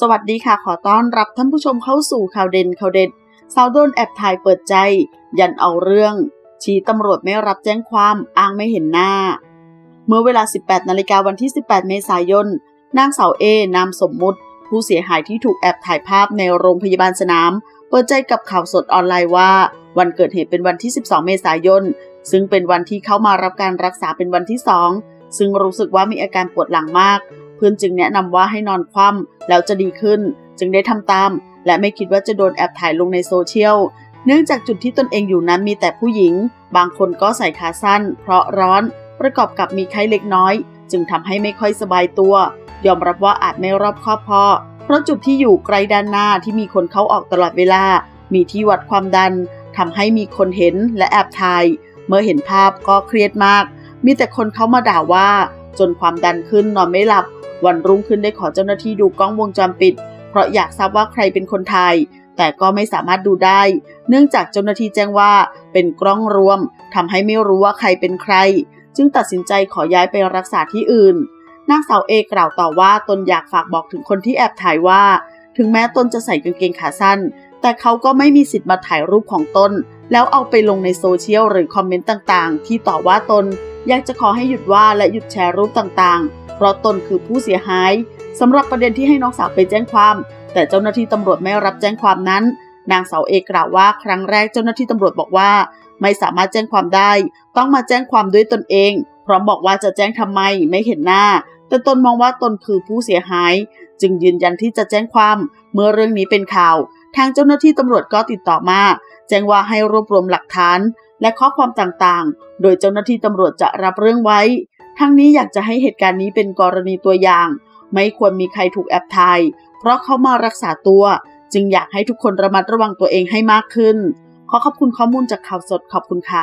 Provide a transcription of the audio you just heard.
สวัสดีค่ะขอต้อนรับท่านผู้ชมเข้าสู่ข่าวเด่นข่าวเด็ดสาวโดนแอบถ่ายเปิดใจ ยันเอาเรื่อง ชี้ตำรวจไม่รับแจ้งความอ้างไม่เห็นหน้า เมื่อเวลา 18 นาฬิกาวันที่ 18 เมษายน นางสาวเอนามสมมุติ ผู้เสียหายที่ถูกแอบถ่ายภาพในโรงพยาบาลสนาม เปิดใจกับข่าวสดออนไลน์ว่า วันเกิดเหตุเป็นวันที่ 12 เมษายน ซึ่งเป็นวันที่เข้ามารับการรักษาเป็นวันที่ 2 ซึ่งรู้สึกว่ามีอาการปวดหลังมาก เพื่อนจึงแนะนำว่าให้นอนคว่ำแล้วจะดีขึ้น จึงได้ทำตาม และไม่คิดว่าจะโดนแอบถ่ายลงในโซเชียล เนื่องจากจุดที่ตนเองอยู่นั้นมีแต่ผู้หญิง บางคนก็ใส่ขาสั้น เพราะร้อนประกอบกับมีไข้เล็กน้อย จึงทำให้ไม่ค่อยสบายตัว ยอมรับว่าอาจไม่รอบคอบพอเพราะจุดที่อยู่ไกลด้านหน้าที่มีคนเข้าออกตลอดเวลา มีที่วัดความดันทำให้มีคนเห็นและแอบถ่าย เมื่อเห็นภาพก็เครียดมาก มีแต่คนเข้ามาด่าว่า จนความดันขึ้นนอนไม่หลับ วันรุ่งขึ้นได้ขอเจ้าหน้าที่ดูกล้องวงจรปิด เพราะอยากทราบว่าใครเป็นคนถ่ายแต่ก็ไม่สามารถดูได้ เนื่องจากเจ้าหน้าที่แจ้งว่าเป็นกล้องรวมทำให้ไม่รู้ว่าใครเป็นใคร จึงตัดสินใจขอย้ายไปรักษาที่อื่นนางสาวเอกล่าวต่อว่าตนอยากฝากบอกถึงคนที่แอบถ่ายว่า ถึงแม้ตนจะใส่กางเกงขาสั้น แต่เขาก็ไม่มีสิทธิ์มาถ่ายรูปของตน แล้วเอาไปลงในโซเชียลหรือคอมเมนต์ต่างๆ ที่ต่อว่าตน อยากจะขอให้หยุดว่าและหยุดแชร์รูปต่างๆ เพราะตนคือผู้เสียหายสำหรับประเด็นที่ให้น้องสาวไปแจ้งความ แต่เจ้าหน้าที่ตำรวจไม่รับแจ้งความนั้น นางสาวเอกกล่าวว่าครั้งแรกเจ้าหน้าที่ตำรวจบอกว่า ไม่สามารถแจ้งความได้ ต้องมาแจ้งความด้วยตนเอง พร้อมบอกว่าจะแจ้งทำไมไม่เห็นหน้า แต่ตนมองว่าตนคือผู้เสียหาย จึงยืนยันที่จะแจ้งความเมื่อเรื่องนี้เป็นข่าว ทางเจ้าหน้าที่ตำรวจก็ติดต่อมาแจ้งว่าให้รวบรวมหลักฐานและข้อความต่างๆ โดยเจ้าหน้าที่ตำรวจจะรับเรื่องไว้ ทั้งนี้อยากจะให้เหตุการณ์นี้เป็นกรณีตัวอย่าง ไม่ควรมีใครถูกแอบถ่าย เพราะเขามารักษาตัว จึงอยากให้ทุกคนระมัดระวังตัวเองให้มากขึ้น ขอขอบคุณข้อมูลจากข่าวสดขอบคุณค่ะ